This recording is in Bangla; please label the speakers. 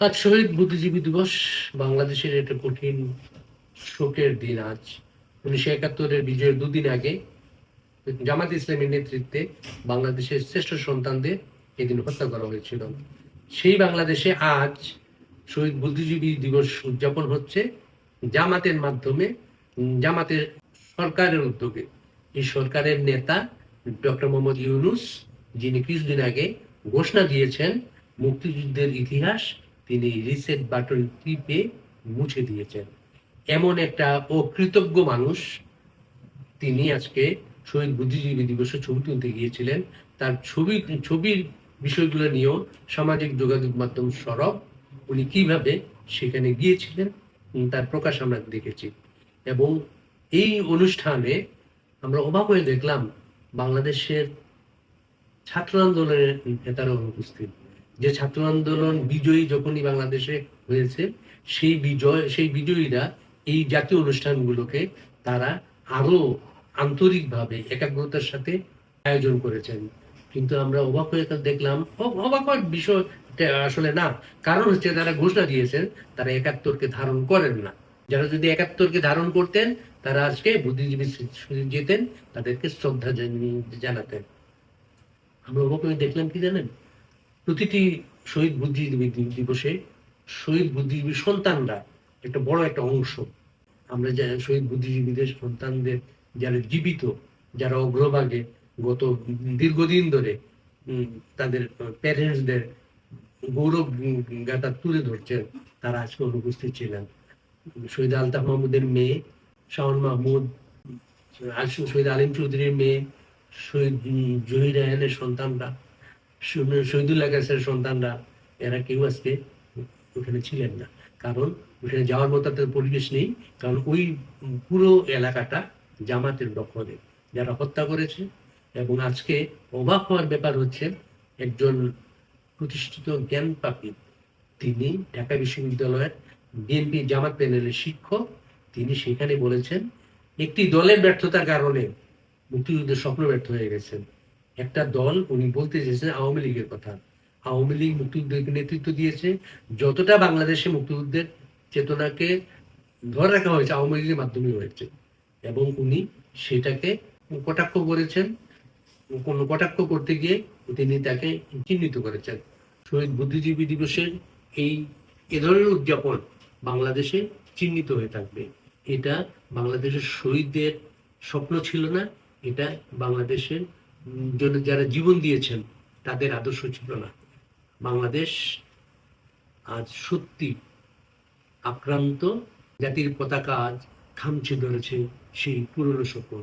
Speaker 1: আজ শহীদ বুদ্ধিজীবী দিবস বাংলাদেশের একটা কঠিন শোকের দিন আজ। উনিশশো একাত্তরের বিজয়ের দুদিন আগে জামাত ইসলামের নেতৃত্বে বাংলাদেশের শ্রেষ্ঠ সন্তানদের এদিন হত্যা করা হয়েছিল। সেই বাংলাদেশে আজ শহীদ বুদ্ধিজীবী দিবস উদযাপন হচ্ছে জামাতের মাধ্যমে, জামাতের সরকারের উদ্যোগে। এই সরকারের নেতা ডক্টর মোহাম্মদ ইউনুস, যিনি কিছুদিন আগে ঘোষণা দিয়েছেন মুক্তিযুদ্ধের ইতিহাস তিনি রিসেট বাটন টিপে মুছে দিয়েছেন। এমন একটা অকৃতজ্ঞ মানুষ তিনি আজকে শহীদ বুদ্ধিজীবী দিবসে ছবি তুলতে গিয়েছিলেন। তার ছবি, ছবির বিষয়গুলো নিয়েও সামাজিক যোগাযোগ মাধ্যম সরব, উনি কীভাবে সেখানে গিয়েছিলেন তার প্রকাশ আমরা দেখেছি। এবং এই অনুষ্ঠানে আমরা অবাক হয়ে দেখলাম, বাংলাদেশের ছাত্র আন্দোলনের নেতারা অনুপস্থিত যে ছাত্র আন্দোলন বিজয়ী যখনই বাংলাদেশে হয়েছে, সেই বিজয়, সেই বিজয়ীরা এই জাতীয় অনুষ্ঠানগুলোকে তারা আরও আন্তরিকভাবে, একাগ্রতার সাথে আয়োজন করেছেন। কিন্তু আমরা অবাক হয়ে দেখলাম অবাক হওয়ার বিষয় আসলে না। কারণ হচ্ছে তারা ঘোষণা দিয়েছেন, তারা একাত্তরকে ধারণ করেন না। যারা যদি একাত্তরকে ধারণ করতেন, তারা আজকে বুদ্ধিজীবী যেতেন, তাদেরকে শ্রদ্ধা জানি- জানাতেন। আমরা অবাক হয়ে দেখলাম কি জানেন? প্রতিটি শহীদ বুদ্ধিজীবী দিবসে শহীদ বুদ্ধিজীবী সন্তানরা একটা বড় একটা অংশ। আমরা যা শহীদ বুদ্ধিজীবীদের সন্তানদের যারা জীবিত, যারা অগ্রভাগে গত দীর্ঘদিন ধরে তাদের প্যারেন্টসদের গৌরব গাথা তুলে ধরছেন, তারা আজকে অনুপস্থিত ছিলেন। শহীদ আলতাফ মাহমুদের মেয়ে শাওন মাহমুদ শহীদ আলিম চৌধুরীর মেয়ে, শহীদ জহির রায়হানের সন্তানরা। শহীদুল্লাহ কাসের সন্তানরা, এরা কেউ আজকে ওখানে ছিলেন না। কারণ ওখানে যাওয়ার মতো তাদের পরিবেশ নেই, কারণ ওই পুরো এলাকাটা জামাতের দখলে যারা হত্যা করেছে এবং আজকে অবাক হওয়ার ব্যাপার হচ্ছে, একজন প্রতিষ্ঠিত জ্ঞান পাপী, তিনি ঢাকা বিশ্ববিদ্যালয়ের বিএনপি জামাত প্যানেলের শিক্ষক, তিনি সেখানে বলেছেন, একটি দলের ব্যর্থতার কারণে মুক্তিযুদ্ধের স্বপ্ন ব্যর্থ হয়ে গেছেন একটা দল, উনি বলতে চেয়েছেন আওয়ামী লীগের কথা। আওয়ামী লীগ মুক্তিযুদ্ধকে নেতৃত্ব দিয়েছে। যতটা বাংলাদেশে মুক্তিযুদ্ধের চেতনাকে ধরে রাখা হয়েছে, আওয়ামী লীগের মাধ্যমে হয়েছে। এবং উনি সেটাকে কটাক্ষ করেছেন। কোন কটাক্ষ করতে গিয়ে তিনি তাকে চিহ্নিত করেছেন। শহীদ বুদ্ধিজীবী দিবসের এই, এ ধরনের উদযাপন বাংলাদেশে চিহ্নিত হয়ে থাকবে। এটা বাংলাদেশের শহীদদের স্বপ্ন ছিল না। এটা বাংলাদেশের জন্য যারা জীবন দিয়েছেন, তাদের আদর্শ ছিল না। বাংলাদেশ আজ সত্যি আক্রান্ত, জাতির পতাকা আজ খামছে ধরেছে সেই পুরনো স্বপ্ন